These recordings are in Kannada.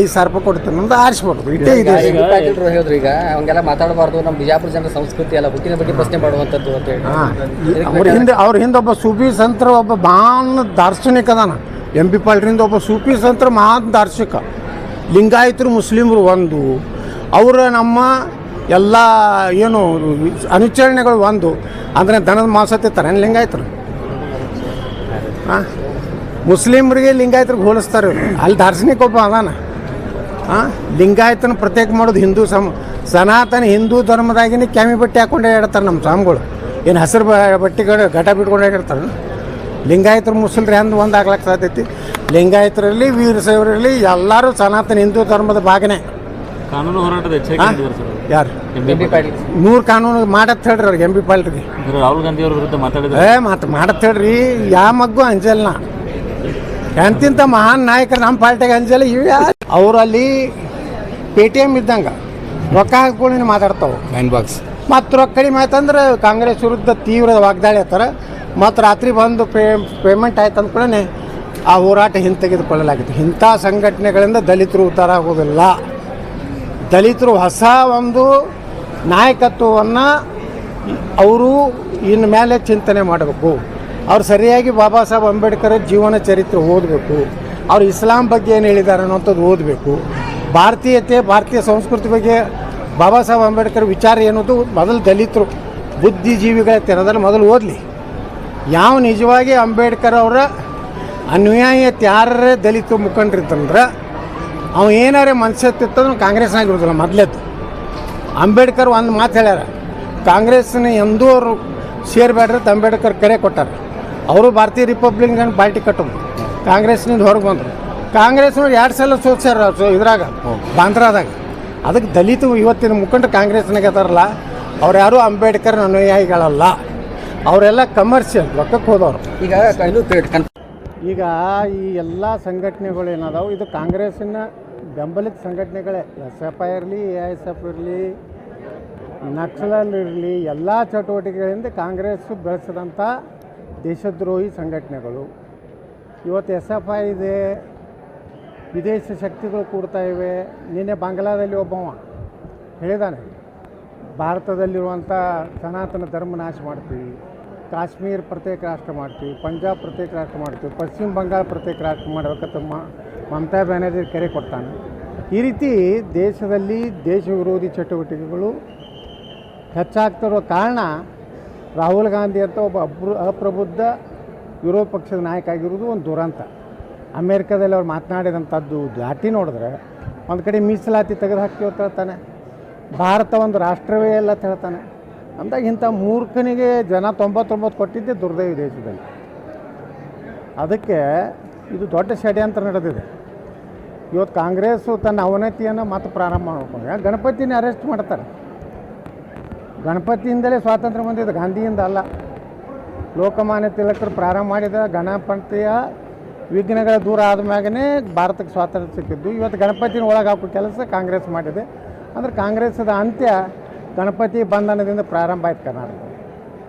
ಐದು ಸಾವಿರ ರೂಪಾಯಿ ಕೊಡ್ತೀನಿ ನಮ್ದು ಆರಿಸ್ಬಿಡೋದು. ಇಟ್ಟೇ ಇದೆ. ಈಗ ಪಾಟೀಲ್ ಹೇಳಿದ್ರು ಈಗ ಅವಂಗೆಲ್ಲ ಮಾತಾಡಬಾರ್ದು. ನಮ್ಮ ಬಿಜಾಪುರ ಜನರ ಸಂಸ್ಕೃತಿ ಎಲ್ಲ ಹುಟ್ಟಿನ ಬಗ್ಗೆ ಪ್ರಶ್ನೆ ಮಾಡುವಂಥದ್ದು ಅಂತ ಹೇಳಿ. ಅವ್ರ ಹಿಂದೆ ಅವ್ರ ಹಿಂದೆ ಒಬ್ಬ ಸೂಫಿ ಸಂತರ ಒಬ್ಬ ಮಹಾನ್ ದಾರ್ಶನಿಕ ಅದಾನ. ಎಂ ಪಿ ಪಾಲ್ರಿಂದ ಒಬ್ಬ ಸೂಫಿ ಸಂತರ ಮಹಾನ್ ದಾರ್ಶನಿಕ. ಲಿಂಗಾಯತರು ಮುಸ್ಲಿಮರು ಒಂದು. ಅವರ ನಮ್ಮ ಎಲ್ಲ ಏನು ಅನುಚರಣೆಗಳು ಒಂದು. ಅಂದರೆ ದನದ ಮಾಂಸ ತಿಂತಾರೆ. ಲಿಂಗಾಯತರು? ಹಾಂ? ಮುಸ್ಲಿಮರಿಗೆ ಲಿಂಗಾಯತರಿಗೆ ಹೋಲಿಸ್ತಾರೆ ಅಲ್ಲಿ ದಾರ್ಶನಿಕ ಒಬ್ಬ ಅದಾನ. ಲಿಂಗಾಯತನ ಪ್ರತ್ಯೇಕ ಮಾಡೋದು ಹಿಂದೂ ಸಮ ಸನಾತನ ಹಿಂದೂ ಧರ್ಮದಾಗಿನ ಕ್ಯಾಮಿ ಬಟ್ಟೆ ಹಾಕೊಂಡು ಹೇಳ್ತಾರೆ ನಮ್ಮ ಸ್ವಾಮಿಗಳು. ಏನು ಹಸಿರು ಬಟ್ಟೆಗಳು ಘಟ ಬಿಟ್ಕೊಂಡು ಹೇಳ್ತಾರೆ ಲಿಂಗಾಯತರು ಮುಸ್ಲಿಮ್ರು ಹೆಂಗೆ ಒಂದು ಆಗ್ಲಕ್ಕೆ ಸಾಧ್ಯತೆ ಲಿಂಗಾಯತರಲ್ಲಿ ವೀರಶೈವರಲ್ಲಿ ಎಲ್ಲರೂ ಸನಾತನ ಹಿಂದೂ ಧರ್ಮದ ಭಾಗನೇ. ಕಾನೂನು ಹೋರಾಟದ ಯಾರು? ನೂರು ಕಾನೂನು ಮಾಡತ್ ಹೇಳ್ರಿ ಅವ್ರಿಗೆ ಎಂ ಬಿ ಪಾಲ್ರಿಗೆ ರಾಹುಲ್ ಗಾಂಧಿ ಅವ್ರ ವಿರುದ್ಧ ಮಾತಾಡಿದ್ರೆ. ಏ ಮಾತು ಮಾಡತ್ ಹೇಳ್ರಿ. ಯಾವ ಮಗ್ಗು ಅಂಜಲ್ನ. ಎಂತಿಂತ ಮಹಾನ್ ನಾಯಕರು ನಮ್ಮ ಪಾರ್ಟಿಗೆ ಅಂಜಲ್ಲ ಇವ ಅವ್ರು ಅಲ್ಲಿ ಪೇ ಟಿ ಎಂ ಇದ್ದಂಗೆ ರೊಕ್ಕ ಹಾಕ್ಕೊಂಡು ಮಾತಾಡ್ತಾವೆ. ಮೈನ್ ಬಾಕ್ಸ್ ಮತ್ತು ರೊಕ್ಕ ಕಡಿಮೆ ಆಯ್ತಂದ್ರೆ ಕಾಂಗ್ರೆಸ್ ವಿರುದ್ಧ ತೀವ್ರ ವಾಗ್ದಾಳಿ ಆಯ್ತಾರೆ ಮತ್ತು ರಾತ್ರಿ ಬಂದು ಪೇ ಪೇಮೆಂಟ್ ಆಯ್ತು ಅಂದ್ಕೊಳ್ಳೆ ಆ ಹೋರಾಟ ಹಿಂತೆಗೆದುಕೊಳ್ಳಲಾಗಿತ್ತು. ಇಂಥ ಸಂಘಟನೆಗಳಿಂದ ದಲಿತರು ಉತ್ತರ ಆಗೋದಿಲ್ಲ. ದಲಿತರು ಹೊಸ ಒಂದು ನಾಯಕತ್ವವನ್ನು ಅವರು ಇನ್ನು ಮೇಲೆ ಚಿಂತನೆ ಮಾಡಬೇಕು. ಅವ್ರು ಸರಿಯಾಗಿ ಬಾಬಾ ಸಾಹೇಬ್ ಅಂಬೇಡ್ಕರ್ ಜೀವನ ಚರಿತ್ರೆ ಓದಬೇಕು. ಅವ್ರು ಇಸ್ಲಾಂ ಬಗ್ಗೆ ಏನು ಹೇಳಿದ್ದಾರೆ ಅನ್ನೋಂಥದ್ದು ಓದಬೇಕು. ಭಾರತೀಯತೆ, ಭಾರತೀಯ ಸಂಸ್ಕೃತಿ ಬಗ್ಗೆ ಬಾಬಾ ಸಾಹೇಬ್ ಅಂಬೇಡ್ಕರ್ ವಿಚಾರ ಏನೋದು ಮೊದಲು ದಲಿತರು, ಬುದ್ಧಿಜೀವಿಗಳ ತೆರದಲ್ಲಿ ಮೊದಲು ಓದಲಿ. ಯಾವ ನಿಜವಾಗಿ ಅಂಬೇಡ್ಕರ್ ಅವರ ಅನ್ಯಾಯ ಯಾರೇ ದಲಿತ ಮುಖಂಡರಿತ್ತಂದ್ರೆ ಅವ ಏನಾರೇ ಮನಸ್ಸತ್ತಿತ್ತಂದ್ರೆ ಕಾಂಗ್ರೆಸ್ನಾಗ ಇರೋದಿಲ್ಲ ಮೊದಲೇದು ಅಂಬೇಡ್ಕರ್ ಒಂದು ಮಾತು ಹೇಳ್ಯಾರ, ಕಾಂಗ್ರೆಸ್ನ ಎಂದೂ ಅವರು ಸೇರ್ಬೇಡ್ರಿ ಅಂಬೇಡ್ಕರ್ ಕರೆ ಕೊಟ್ಟಾರ. ಅವರು ಭಾರತೀಯ ರಿಪಬ್ಲಿಕನ್ ಪಾರ್ಟಿ ಕಟ್ಟೋದು ಕಾಂಗ್ರೆಸ್ನಿಂದ ಹೊರಗೆ ಬಂದರು. ಕಾಂಗ್ರೆಸ್ನವ್ರು ಎರಡು ಸಲ ಸೋಲ್ಸ್ಯಾರ ಸೊ ಇದ್ರಾಗ ಬಾಂದ್ರಾದಾಗ. ಅದಕ್ಕೆ ದಲಿತ ಇವತ್ತಿನ ಮುಖಂಡ ಕಾಂಗ್ರೆಸ್ನಾಗ ಅದಾರಲ್ಲ ಅವ್ರು ಯಾರೂ ಅಂಬೇಡ್ಕರ್ ಅನುಯಾಯಿಗಳಲ್ಲ. ಅವರೆಲ್ಲ ಕಮರ್ಷಿಯಲ್ ರೊಕ್ಕಕ್ಕೆ ಹೋದವರು. ಈಗ ಈಗ ಈ ಎಲ್ಲ ಸಂಘಟನೆಗಳು ಏನದಾವು? ಇದು ಕಾಂಗ್ರೆಸ್ನ ಬೆಂಬಲಿತ ಸಂಘಟನೆಗಳೇ. ಎಸ್ ಎಫ್ ಐ ಇರಲಿ ಎ ಎಸ್ ಎಫ್ ಇರಲಿ ನಕ್ಸಲಲ್ ಇರಲಿ ಎಲ್ಲ ಚಟುವಟಿಕೆಗಳಿಂದ ಕಾಂಗ್ರೆಸ್ ಬೆಳೆಸಿದಂಥ ದೇಶದ್ರೋಹಿ ಸಂಘಟನೆಗಳು. ಇವತ್ತು ಎಸ್ ಎಫ್ ಐ ಇದೆ, ವಿದೇಶಿ ಶಕ್ತಿಗಳು ಕೂಡ್ತಾ ಇವೆ. ನಿನ್ನೆ ಬಾಂಗ್ಲಾದಲ್ಲಿ ಒಬ್ಬವ ಹೇಳಿದಾನೆ ಭಾರತದಲ್ಲಿರುವಂಥ ಸನಾತನ ಧರ್ಮ ನಾಶ ಮಾಡ್ತೀವಿ, ಕಾಶ್ಮೀರ ಪ್ರತ್ಯೇಕ ರಾಷ್ಟ್ರ ಮಾಡ್ತೀವಿ, ಪಂಜಾಬ್ ಪ್ರತ್ಯೇಕ ರಾಷ್ಟ್ರ ಮಾಡ್ತೀವಿ, ಪಶ್ಚಿಮ ಬಂಗಾಳ ಪ್ರತ್ಯೇಕ ರಾಷ್ಟ್ರ ಮಾಡಬೇಕಂತ ಮಮತಾ ಬ್ಯಾನರ್ಜಿ ಕರೆ ಕೊಡ್ತಾನೆ ಈ ರೀತಿ ದೇಶದಲ್ಲಿ ದೇಶ ವಿರೋಧಿ ಚಟುವಟಿಕೆಗಳು ಹೆಚ್ಚಾಗ್ತಿರೋ ಕಾರಣ ರಾಹುಲ್ ಗಾಂಧಿ ಅಂತ ಒಬ್ಬ ಅಬ್ರು, ಅಪ್ರಬುದ್ಧ ವಿರೋಧ ಪಕ್ಷದ ನಾಯಕ ಆಗಿರೋದು ಒಂದು ದುರಂತ. ಅಮೇರಿಕಾದಲ್ಲಿ ಅವ್ರು ಮಾತನಾಡಿದಂಥದ್ದು ದಾಟಿ ನೋಡಿದ್ರೆ ಒಂದು ಕಡೆ ಮೀಸಲಾತಿ ತೆಗೆದು ಹಾಕಿ ಅಂತ ಹೇಳ್ತಾನೆ. ಭಾರತ ಒಂದು ರಾಷ್ಟ್ರವೇ ಅಲ್ಲ ಅಂತ ಹೇಳ್ತಾನೆ. ಅಂದಾಗ ಇಂಥ ಮೂರ್ಖನಿಗೆ ಜನ ತೊಂಬತ್ತೊಂಬತ್ತು ಕೊಟ್ಟಿದ್ದೆ ದುರ್ದೈವ ದೇಶದಲ್ಲಿ. ಅದಕ್ಕೆ ಇದು ದೊಡ್ಡ ಷಡ್ಯಂತ್ರ ನಡೆದಿದೆ. ಇವತ್ತು ಕಾಂಗ್ರೆಸ್ಸು ತನ್ನ ಅವನತಿಯನ್ನು ಮತ್ತೆ ಪ್ರಾರಂಭ ಮಾಡ್ಕೊಂಡು ಗಣಪತಿನ ಅರೆಸ್ಟ್ ಮಾಡ್ತಾರೆ. ಗಣಪತಿಯಿಂದಲೇ ಸ್ವಾತಂತ್ರ್ಯ ಬಂದಿದೆ ಗಾಂಧಿಯಿಂದ ಅಲ್ಲ. ಲೋಕಮಾನ್ಯ ತಿಲಕರು ಪ್ರಾರಂಭ ಮಾಡಿದ ಗಣಪತಿಯ ವಿಘ್ನಗಳ ದೂರ ಆದ ಮ್ಯಾಗೇ ಭಾರತಕ್ಕೆ ಸ್ವಾತಂತ್ರ್ಯ ಸಿಕ್ಕಿದ್ದು. ಇವತ್ತು ಗಣಪತಿನ ಒಳಗೆ ಹಾಕೋ ಕೆಲಸ ಕಾಂಗ್ರೆಸ್ ಮಾಡಿದೆ. ಅಂದರೆ ಕಾಂಗ್ರೆಸ್ದ ಅಂತ್ಯ ಗಣಪತಿ ಬಂಧನದಿಂದ ಪ್ರಾರಂಭ ಆಯ್ತು ಕರ್ನಾಟಕ.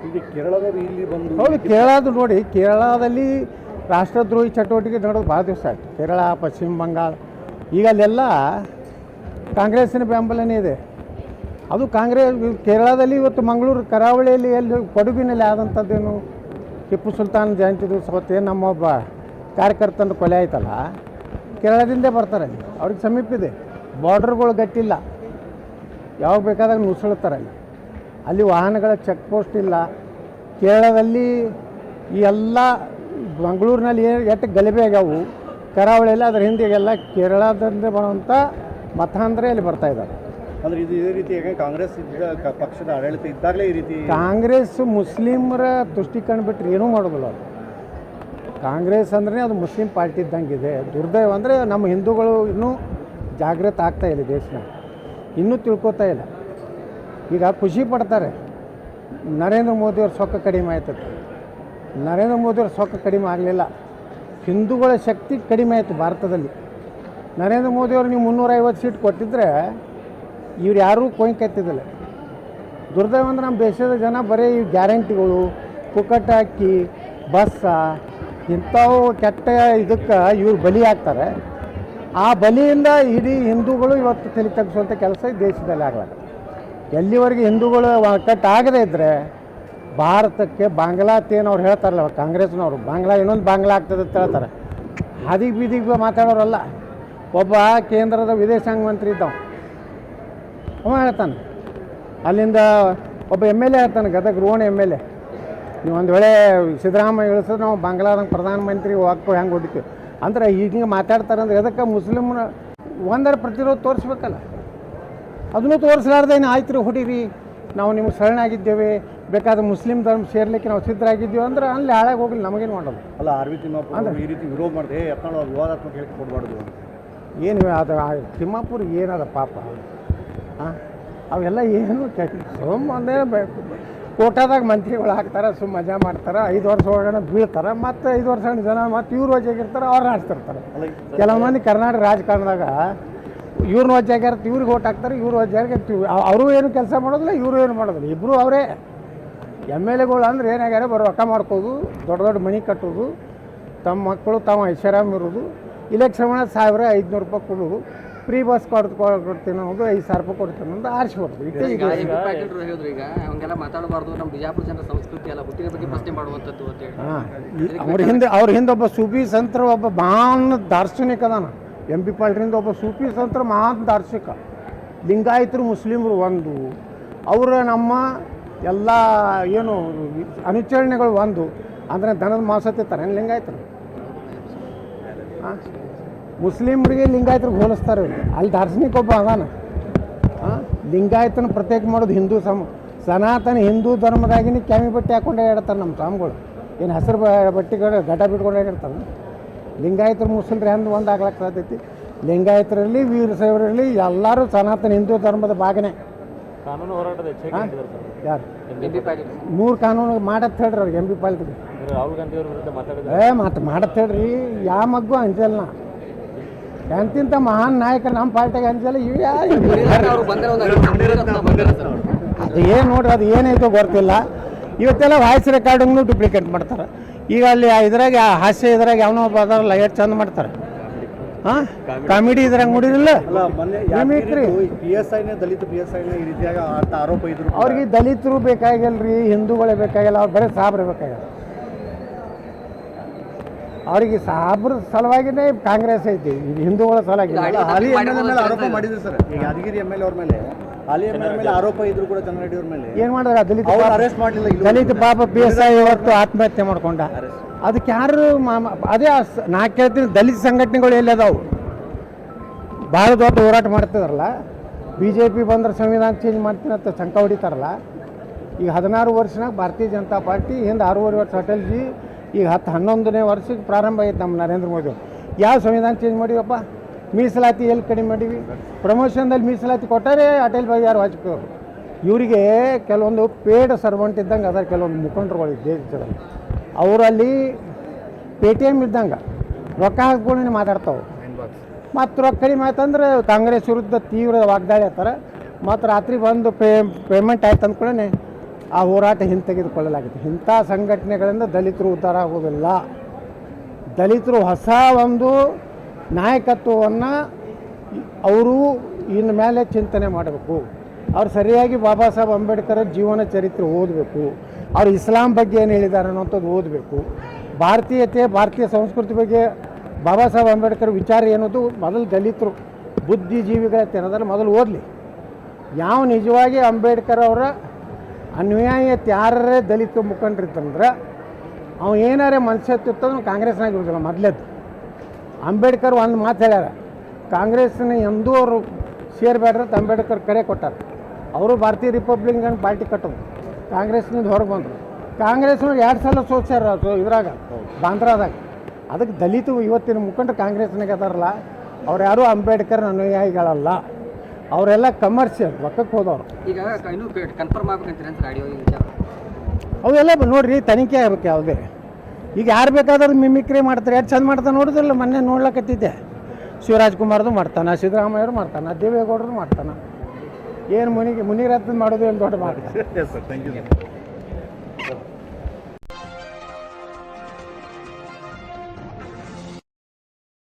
ಇಲ್ಲಿ ಬಂದು ಹೌದು ಕೇರಳದ ನೋಡಿ ಕೇರಳದಲ್ಲಿ ರಾಷ್ಟ್ರದ್ರೋಹಿ ಚಟುವಟಿಕೆ ನಡೆದು ಭಾಳ ದಿವಸ ಆಯಿತು. ಕೇರಳ ಪಶ್ಚಿಮ ಬಂಗಾಳ ಈಗ ಅಲ್ಲೆಲ್ಲ ಕಾಂಗ್ರೆಸ್ಸಿನ ಬೆಂಬಲನೇ ಇದೆ. ಅದು ಕಾಂಗ್ರೆಸ್ ಕೇರಳದಲ್ಲಿ ಇವತ್ತು ಮಂಗಳೂರು ಕರಾವಳಿಯಲ್ಲಿ ಎಲ್ಲಿ ಕೊಡಗಿನಲ್ಲಿ ಆದಂಥದ್ದೇನು ಟಿಪ್ಪು ಸುಲ್ತಾನ್ ಜಯಂತಿ ದಿವಸ ನಮ್ಮ ನಮ್ಮೊಬ್ಬ ಕಾರ್ಯಕರ್ತನ ಕೊಲೆ ಆಯ್ತಲ್ಲ? ಕೇರಳದಿಂದೇ ಬರ್ತಾರೆ. ಅವ್ರಿಗೆ ಸಮೀಪ ಇದೆ. ಬಾರ್ಡ್ರ್ಗಳು ಗಟ್ಟಿಲ್ಲ. ಯಾವಾಗ ಬೇಕಾದಾಗ ನುಸುಳ್ತಾರೆ ಅಲ್ಲಿ ಅಲ್ಲಿ ವಾಹನಗಳ ಚೆಕ್ ಪೋಸ್ಟ್ ಇಲ್ಲ. ಕೇರಳದಲ್ಲಿ ಈ ಎಲ್ಲ ಮಂಗಳೂರಿನಲ್ಲಿ ಏನು ಎಷ್ಟು ಗಲಭೆ ಆಗ್ಯಾವು. ಕರಾವಳಿಯಲ್ಲಿ ಅದರ ಹಿಂದೆಗೆಲ್ಲ ಕೇರಳದಿಂದ ಬರುವಂಥ ಮತಾಂತರ ಇಲ್ಲಿ ಬರ್ತಾ ಇದ್ದಾರೆ. ಅಂದ್ರೆ ಇದು ಇದೇ ರೀತಿ ಕಾಂಗ್ರೆಸ್ ಪಕ್ಷದ ಆಡಳಿತ ಇದ್ದಾಗಲೇ ಈ ರೀತಿ ಕಾಂಗ್ರೆಸ್ ಮುಸ್ಲಿಮರ ತುಷ್ಟೀಕರಣ ಬಿಟ್ಟರೆ ಏನೂ ಮಾಡೋದಿಲ್ಲ ಅದು. ಕಾಂಗ್ರೆಸ್ ಅಂದ್ರೆ ಅದು ಮುಸ್ಲಿಂ ಪಾರ್ಟಿ ಇದ್ದಂಗೆ ಇದೆ ದುರ್ದೈವ ಅಂದರೆ ನಮ್ಮ ಹಿಂದೂಗಳು ಇನ್ನೂ ಜಾಗೃತ ಆಗ್ತಾ ಇಲ್ಲ ದೇಶನ. ಇನ್ನೂ ತಿಳ್ಕೊತಾ ಇಲ್ಲ. ಈಗ ಖುಷಿ ಪಡ್ತಾರೆ. ನರೇಂದ್ರ ಮೋದಿಯವ್ರ ಸೊಕ್ಕ ಕಡಿಮೆ ಆಯ್ತದೆ. ನರೇಂದ್ರ ಮೋದಿಯವ್ರ ಸೊಕ್ಕ ಕಡಿಮೆ ಆಗಲಿಲ್ಲ. ಹಿಂದೂಗಳ ಶಕ್ತಿ ಕಡಿಮೆ ಆಯಿತು ಭಾರತದಲ್ಲಿ. ನರೇಂದ್ರ ಮೋದಿಯವರು ನೀವು ಮುನ್ನೂರೈವತ್ತು ಸೀಟ್ ಕೊಟ್ಟಿದ್ರೆ ಇವ್ರು ಯಾರೂ ಕೊಯ್ಕತ್ತಿದ್ದಿಲ್ಲ ದುರ್ದೈವ ಅಂದ್ರೆ ನಮ್ಮ ದೇಶದ ಜನ ಬರೀ ಈ ಗ್ಯಾರಂಟಿಗಳು ಪುಕ್ಕಟ್ಟ ಅಕ್ಕಿ ಬಸ್ಸ ಇಂಥವು ಕೆಟ್ಟ ಇದಕ್ಕೆ ಇವ್ರು ಬಲಿ ಆಗ್ತಾರೆ ಆ ಬಲಿಯಿಂದ ಇಡೀ ಹಿಂದೂಗಳು ಇವತ್ತು ತಲೆ ತಗ್ಸುವಂಥ ಕೆಲಸ ಈ ದೇಶದಲ್ಲಿ ಆಗಲ್ಲ ಎಲ್ಲಿವರೆಗೆ ಹಿಂದೂಗಳು ಒಕ್ಕಟ್ಟಾಗದೇ ಇದ್ದರೆ ಭಾರತಕ್ಕೆ ಬಾಂಗ್ಲಾತೇನು ಅವ್ರು ಹೇಳ್ತಾರಲ್ಲ, ಕಾಂಗ್ರೆಸ್ನವರು, ಬಾಂಗ್ಲಾ ಇನ್ನೊಂದು ಬಾಂಗ್ಲಾ ಆಗ್ತದೆ ಅಂತ ಹೇಳ್ತಾರೆ. ಹಾದಿಗೆ ಬೀದಿಗೆ ಮಾತಾಡೋರಲ್ಲ. ಒಬ್ಬ ಕೇಂದ್ರದ ವಿದೇಶಾಂಗ ಮಂತ್ರಿ ಇದ್ದವ ಅವ ಹೇಳ್ತಾನೆ. ಅಲ್ಲಿಂದ ಒಬ್ಬ ಎಂ ಎಲ್ ಎ ಹೇಳ್ತಾನೆ Gadag Ron M L A. ನೀವು ಒಂದು ವೇಳೆ ಸಿದ್ದರಾಮಯ್ಯ ಇಳಿಸಿದ್ರೆ ನಾವು ಬಾಂಗ್ಲಾದಾಗ ಪ್ರಧಾನಮಂತ್ರಿ ವಾಕ್ಕು ಹೆಂಗೆ ಹೊಡಿತೀವಿ? ಅಂದ್ರೆ ಈಗ ಮಾತಾಡ್ತಾರೆ ಅಂದ್ರೆ ಅದಕ್ಕೆ ಮುಸ್ಲಿಮ್ನ ಒಂದರ ಪ್ರತಿರೋಧ ತೋರಿಸ್ಬೇಕಲ್ಲ. ಅದನ್ನು ತೋರಿಸಲಾರ್ದೇನು ಆಯ್ತು ರೀ ಹೊಡೀರಿ ನಾವು ನಿಮ್ಗೆ ಶರಣಾಗಿದ್ದೇವೆ ಬೇಕಾದ್ರೆ ಮುಸ್ಲಿಂ ಧರ್ಮ ಸೇರ್ಲಿಕ್ಕೆ ನಾವು ಸಿದ್ಧರಾಗಿದ್ದೀವಿ ಅಂದ್ರೆ ಅಲ್ಲಿ ಹಾಳಾಗಿ ಹೋಗ್ಲಿ ನಮಗೇನು ಮಾಡೋದು? ಅಲ್ಲ ಆರ್ ವಿ ತಿಮ್ಮಾಪುರ ಈ ರೀತಿ ವಿರೋಧ ಮಾಡಿದೆ ಯತ್ನಾಳ್ ವಿವಾದಾತ್ಮಕ ಹೇಳಿಕೆ ಕೊಡಬಾರ್ದು ಏನು ಅದು ತಿಮ್ಮಾಪುರ ಏನದ ಪಾಪ? ಅವೆಲ್ಲ ಏನು ಸುಮ್ಮನೆ ಕೋಟಾದಾಗ ಮಂತ್ರಿಗಳು ಹಾಕ್ತಾರೆ ಸುಮ್ಮ ಮಜಾ ಮಾಡ್ತಾರೆ, ಐದು ವರ್ಷ ಒಳಗಡೆ ಬೀಳ್ತಾರೆ, ಮತ್ತು ಐದು ವರ್ಷ ಜನ ಮತ್ತು ಇವ್ರು ವಜಾಗಿರ್ತಾರೆ ಅವ್ರು ಆಡ್ತಿರ್ತಾರೆ ಕೆಲವು ಮಂದಿ ಕರ್ನಾಟಕ ರಾಜಕಾರಣದಾಗ ಇವ್ರನ್ನ ವಜ್ಜಾಗಿರ್ತ ಇವ್ರಿಗೆ ಓಟ್ ಹಾಕ್ತಾರೆ, ಇವ್ರು ವಜಾಗಿರ್ತೀವಿ ಅವರು ಏನು ಕೆಲಸ ಮಾಡೋದಿಲ್ಲ, ಇವರು ಏನು ಮಾಡೋದಿಲ್ಲ. ಇಬ್ಬರು ಅವರೇ. ಎಂ ಎಲ್ ಎಗಳು ಅಂದ್ರೆ ಏನಾಗ್ಯಾರ ಬರೋ ರೊಕ್ಕ ಮಾಡ್ಕೋದು, ದೊಡ್ಡ ದೊಡ್ಡ ಮನೆ ಕಟ್ಟೋದು ತಮ್ಮ ಮಕ್ಕಳು ತಾವು ಐಷಾರಾಮ್ ಇರೋದು, ಇಲೆಕ್ಷನ್ ಮಾಡೋದು ಸಾವಿರ ಐದುನೂರು ರೂಪಾಯಿ ಕೊಡೋದು. ಫ್ರೀ ಬಸ್ ಕೊಡ್ತು ಕೊಡ್ತೀನಿ ಅನ್ನೋದು ಐದು ಸಾವಿರ ರೂಪಾಯಿ ಕೊಡ್ತೀನಿ ಅಂತ ಆರಿಸ್ಬಿಡ್ತು ಇಟ್ಟೇ ಈಗ ಈಗ ಎಂ ಪಿ ಪಾಟೀಲ್ ಹೇಳಿದ್ರು ಈಗ ಹಂಗೆಲ್ಲ ಮಾತಾಡಬಾರ್ದು ನಮ್ಮ ಬಿಜಾಪುರ ಜನರ ಸಂಸ್ಕೃತಿ ಎಲ್ಲ ಹುಟ್ಟಿನ ಬಗ್ಗೆ ಪ್ರಶ್ನೆ ಮಾಡುವಂಥದ್ದು ಅಂತ ಹೇಳಿ. ಅವ್ರ ಹಿಂದೆ ಅವ್ರ ಹಿಂದೆ ಒಬ್ಬ ಸೂಫಿ ಸಂತರ ಒಬ್ಬ ಮಹಾನ್ ದಾರ್ಶನಿಕ ಅದಾನ. ಎಂ ಪಿ ಪಾಟೀಲಿಂದ ಒಬ್ಬ ಸೂಫಿ ಸಂತರ ಮಹಾನ್ ದಾರ್ಶನಿಕ. ಲಿಂಗಾಯತರು ಮುಸ್ಲಿಮರು ಒಂದು. ಅವರ ನಮ್ಮ ಎಲ್ಲ ಏನು ಅನುಚರಣೆಗಳು ಒಂದು. ಅಂದರೆ ದನದ ಮಾಸತ್ತಿರ್ತಾರೆ ತಿಂತಾರೆ ಏನು ಲಿಂಗಾಯತರು? ಹಾಂ? ಮುಸ್ಲಿಮ್ರಿಗೆ ಲಿಂಗಾಯತರಿಗೆ ಹೋಲಿಸ್ತಾರೆ. ಅಲ್ಲಿ ದಾರ್ಶನಿಕ ಒಬ್ಬ ಅದಾನ. ಲಿಂಗಾಯತನ ಪ್ರತ್ಯೇಕ ಮಾಡೋದು ಹಿಂದೂ ಸಮ ಸನಾತನ ಹಿಂದೂ ಧರ್ಮದಾಗಿನ ಕ್ಯಾಮಿ ಬಟ್ಟೆ ಹಾಕೊಂಡೇ ಹೇಳ್ತಾರೆ ನಮ್ಮ ಸ್ವಾಮಿಗಳು. ಏನು ಹಸಿರು ಬಟ್ಟೆಗಳು ಘಟ ಬಿಟ್ಕೊಂಡು ಹೇಳಿರ್ತಾರೆ ಲಿಂಗಾಯತರು ಮುಸ್ಲಿಮ್ರಿ ಹೆಂಗೆ ಒಂದು ಆಗ್ಲಕ್ಕೆ ಸಾಧ್ಯತೆ ಲಿಂಗಾಯತರಲ್ಲಿ ವೀರಶೈವರಲ್ಲಿ ಎಲ್ಲರೂ ಸನಾತನ ಹಿಂದೂ ಧರ್ಮದ ಭಾಗನೇ. ಕಾನೂನು ಹೋರಾಟದ ಯಾರು? ಮೂರು ಕಾನೂನು ಮಾಡತ್ ಹೇಳ್ರಿ ಅವ್ರಿಗೆ ಎಂ ಬಿ ಪಾಲ್ ಅಂದ್ರೆ ರಾಹುಲ್ ಗಾಂಧಿ ಅವ್ರ ವಿರುದ್ಧ ಮಾತಾಡಿದ್ದಾರೆ ಏ ಮಾತು ಮಾಡತ್ ಹೇಳ್ರಿ. ಯಾವ ಮಗ್ಗು ಅಂಜಲ್ಲ ನಾ ಎಂತಿಂಥ ಮಹಾನ್ ನಾಯಕರು ನಮ್ಮ ಪಾರ್ಟಿಗೆ ಅಂಜಲ್ಲ ಇವ್ ಯಾರು? ಅವರು ಬಂದರೆ ಒಂದು ಬಂದಿರ ಸರ್ ಅದು ಏನು ನೋಡ್ರಿ ಅದು ಏನೈತೋ ಗೊತ್ತಿಲ್ಲ. ಇವತ್ತೆಲ್ಲ ವಾಯ್ಸ್ ರೆಕಾರ್ಡಿಂಗ್ನು ಡೂಪ್ಲಿಕೇಟ್ ಮಾಡ್ತಾರೆ. ಈಗ ಅಲ್ಲಿ ಇದ್ರಾಗ ಆ ಹಾಸ್ಯ ಇದ್ರಾಗ ಯಾವನೋ ಒಬ್ಬ ಅದಾರಲ್ಲ ಎಷ್ಟು ಚಂದ ಮಾಡ್ತಾರೆ. ಹಾಂ? ಕಾಮಿಡಿ. ಇದ್ರಾಗ ನೋಡಿರಲ್ಲ? ಅಲ್ಲ ಮೊನ್ನೆ ಮಿಮಿಕ್ರಿ. ಎಸ್ ಐನೇ ದಲಿತ ಪಿ ಈ ರೀತಿಯಾಗ ಆತ ಆರೋಪ ಇದ್ರು ಕೂಡ. ಅವ್ರಿಗೆ ದಲಿತರು ಬೇಕಾಗಿಲ್ರಿ ಹಿಂದೂಗಳೇ ಬೇಕಾಗಿಲ್ಲ ಅವ್ರು ಬರೀ ಸಾಬ್ರೆ ಬೇಕಾಗಿಲ್ಲ. ಅವ್ರಿಗೆ ಸಾಬ್ರ ಸಲುವಾಗಿನೇ ಕಾಂಗ್ರೆಸ್ ಐತಿ ಹಿಂದೂಗಳ ಸಲುವಾಗಿ. ಹಾಲಿ ಎಲ್ ಮೇಲೆ ಆರೋಪ ಮಾಡಿದ್ರು ಸರ್. ಈಗ ಯಾದಗಿರಿ ಎಂ ಎಲ್ ಅವ್ರ ಮೇಲೆ ಹಾಲಿ ಎಂ ಎಲ್ ಮೇಲೆ ಆರೋಪ ಇದ್ರು ಕೂಡ ಚಂದ್ರರೆಡ್ಡಿ ಅವ್ರ ಮೇಲೆ. ಏನು ಮಾಡಿದ್ರೆ? ದಲಿತ ಅರೆಸ್ಟ್ ಮಾಡಲಿಲ್ಲ ದಲಿತ ಪಾಪ ಪಿ ಎಸ್ ಐ ಇವತ್ತು ಆತ್ಮಹತ್ಯೆ ಮಾಡ್ಕೊಂಡ. ಅದಕ್ಕೆ ಯಾರು ಅದೇ ನಾ ಕೇಳ್ತೀನಿ ದಲಿತ ಸಂಘಟನೆಗಳು ಎಲ್ಲಿ ಅದಾವು? ಭಾಳ ದೊಡ್ಡ ಹೋರಾಟ ಮಾಡ್ತಿದಾರಲ್ಲ. ಬಿ ಜೆ ಪಿ ಬಂದ್ರೆ ಸಂವಿಧಾನ ಚೇಂಜ್ ಮಾಡ್ತೀನಿ ಅಂತ ಶಂಕ ಹೊಡಿತಾರಲ್ಲ. ಈಗ ಹದಿನಾರು ವರ್ಷನಾಗ ಭಾರತೀಯ ಜನತಾ ಪಾರ್ಟಿ ಹಿಂದೆ ಆರೂವರೆ ವರ್ಷ ಅಟಲ್ಜಿ ಈಗ ಹತ್ತು ಹನ್ನೊಂದನೇ ವರ್ಷಕ್ಕೆ ಪ್ರಾರಂಭ ಆಯ್ತು ನಮ್ಮ ನರೇಂದ್ರ ಮೋದಿ. ಯಾವ ಸಂವಿಧಾನ ಚೇಂಜ್ ಮಾಡಿವಪ್ಪ? ಮೀಸಲಾತಿ ಎಲ್ಲಿ ಕಡಿಮೆ ಮಾಡೀವಿ? ಪ್ರಮೋಷನ್ದಲ್ಲಿ ಮೀಸಲಾತಿ ಕೊಟ್ಟರೆ ಅಟಲ್ ಬಿಹಾರಿ ವಾಜಪೇಯಿ ಅವರು. ಇವರಿಗೆ ಕೆಲವೊಂದು ಪೇಡ್ ಸರ್ವಂಟ್ ಇದ್ದಂಗೆ ಅದರ, ಕೆಲವೊಂದು ಮುಖಂಡರುಗಳು ದೇಶದಲ್ಲಿ ಅವರಲ್ಲಿ ಪೇ ಟಿ ಎಂ ಇದ್ದಂಗೆ. ರೊಕ್ಕ ಹಾಕ್ಕೊಂಡು ಮಾತಾಡ್ತಾವೆ ಮತ್ತು ರೊಕ್ಕ ಕಡಿಮೆ ಆಯ್ತಂದ್ರೆ ಕಾಂಗ್ರೆಸ್ ವಿರುದ್ಧ ತೀವ್ರ ವಾಗ್ದಾಳಿ ಆಗ್ತಾರೆ. ಮತ್ತು ರಾತ್ರಿ ಬಂದು ಪೇ ಪೇಮೆಂಟ್ ಆಯ್ತು ಅಂದ್ಕೊಳ್ಳೇ ಆ ಹೋರಾಟ ಹಿಂತೆಗೆದುಕೊಳ್ಳಲಾಗಿದೆ ಇಂಥ ಸಂಘಟನೆಗಳಿಂದ ದಲಿತರು ಉದ್ಧಾರ ಆಗುವುದಿಲ್ಲ. ದಲಿತರು ಹೊಸ ಒಂದು ನಾಯಕತ್ವವನ್ನು ಅವರು ಇನ್ನು ಮೇಲೆ ಚಿಂತನೆ ಮಾಡಬೇಕು. ಅವ್ರು ಸರಿಯಾಗಿ ಬಾಬಾ ಸಾಹೇಬ್ ಅಂಬೇಡ್ಕರ್ ಜೀವನ ಚರಿತ್ರೆ ಓದಬೇಕು. ಅವ್ರು ಇಸ್ಲಾಂ ಬಗ್ಗೆ ಏನು ಹೇಳಿದ್ದಾರೆ ಅನ್ನೋಂಥದ್ದು ಓದಬೇಕು. ಭಾರತೀಯತೆ, ಭಾರತೀಯ ಸಂಸ್ಕೃತಿ ಬಗ್ಗೆ ಬಾಬಾ ಸಾಹೇಬ್ ಅಂಬೇಡ್ಕರ್ ವಿಚಾರ ಏನೋದು? ಮೊದಲು ದಲಿತರು, ಬುದ್ಧಿಜೀವಿಗಳ ತೆರದಲ್ಲಿ ಮೊದಲು ಓದಲಿ. ಯಾವ ನಿಜವಾಗಿ ಅಂಬೇಡ್ಕರ್ ಅವರ ಅನ್ಯಾಯತೆ ಯಾರೇ ದಲಿತ ಮುಖಂಡ್ರಿತ್ತಂದ್ರೆ ಅವ ಏನಾರೇ ಮನುಷ್ಯತ್ವ ಕಾಂಗ್ರೆಸ್ನಾಗ ಇರೋದಿಲ್ಲ ಮೊದಲೇದು ಅಂಬೇಡ್ಕರ್ ಒಂದು ಮಾತು ಹೇಳ್ಯಾರ, ಕಾಂಗ್ರೆಸ್ನ ಎಂದೂ ಅವರು ಸೇರ್ಬೇಡ್ರಿ ಅಂಬೇಡ್ಕರ್ ಕರೆ ಕೊಟ್ಟಾರ. ಅವರು ಭಾರತೀಯ ರಿಪಬ್ಲಿಕನ್ ಪಾರ್ಟಿ ಕಟ್ಟೋದು. ಕಾಂಗ್ರೆಸ್ನಿಂದ ಹೊರಗೆ ಬಂದರು. ಕಾಂಗ್ರೆಸ್ನವ್ರು ಎರಡು ಸಲ ಸೋಚ್ಯಾರ ಅದು ಇದ್ರಾಗ, ಬಾಂದ್ರಾದಾಗ. ಅದಕ್ಕೆ ದಲಿತ ಇವತ್ತಿನ ಮುಖಂಡರು ಕಾಂಗ್ರೆಸ್ನಾಗ ಅದಾರಲ್ಲ ಅವ್ರು ಯಾರೂ ಅಂಬೇಡ್ಕರ್ ಅನುಯಾಯಿಗಳಲ್ಲ. ಅವರೆಲ್ಲ ಕಮರ್ಷಿಯಲ್ ಪಕ್ಕಕ್ಕೆ ಹೋದವರು. ಈಗ ಇನ್ನೂ ಕನ್ಫರ್ಮ್ ಆಗ್ಬೇಕಂತೀರ ವಿಚಾರ? ಅವೆಲ್ಲ ನೋಡ್ರಿ ತನಿಖೆ ಆಗ್ಬೇಕು ಯಾವುದೇ. ಈಗ ಯಾರು ಬೇಕಾದ್ರೂ ಮಿಮಿಕ್ರಿ ಮಾಡ್ತಾರೆ ಎಷ್ಟು ಚಂದ ಮಾಡ್ತಾನೆ ನೋಡಿದ್ರಲ್ಲ ಮೊನ್ನೆ ನೋಡ್ಲಕತ್ತಿದ್ದೆ. ಶಿವರಾಜ್ ಕುಮಾರ್ದು ಮಾಡ್ತಾನೆ ಸಿದ್ದರಾಮಯ್ಯರು ಮಾಡ್ತಾನೆ ದೇವೇಗೌಡರು ಮಾಡ್ತಾನೆ. ಏನು ಮುನಿ ಮುನಿರತ್ನ ಮಾಡೋದು ಏನು ದೊಡ್ಡ ಮಾತು? Yes sir thank you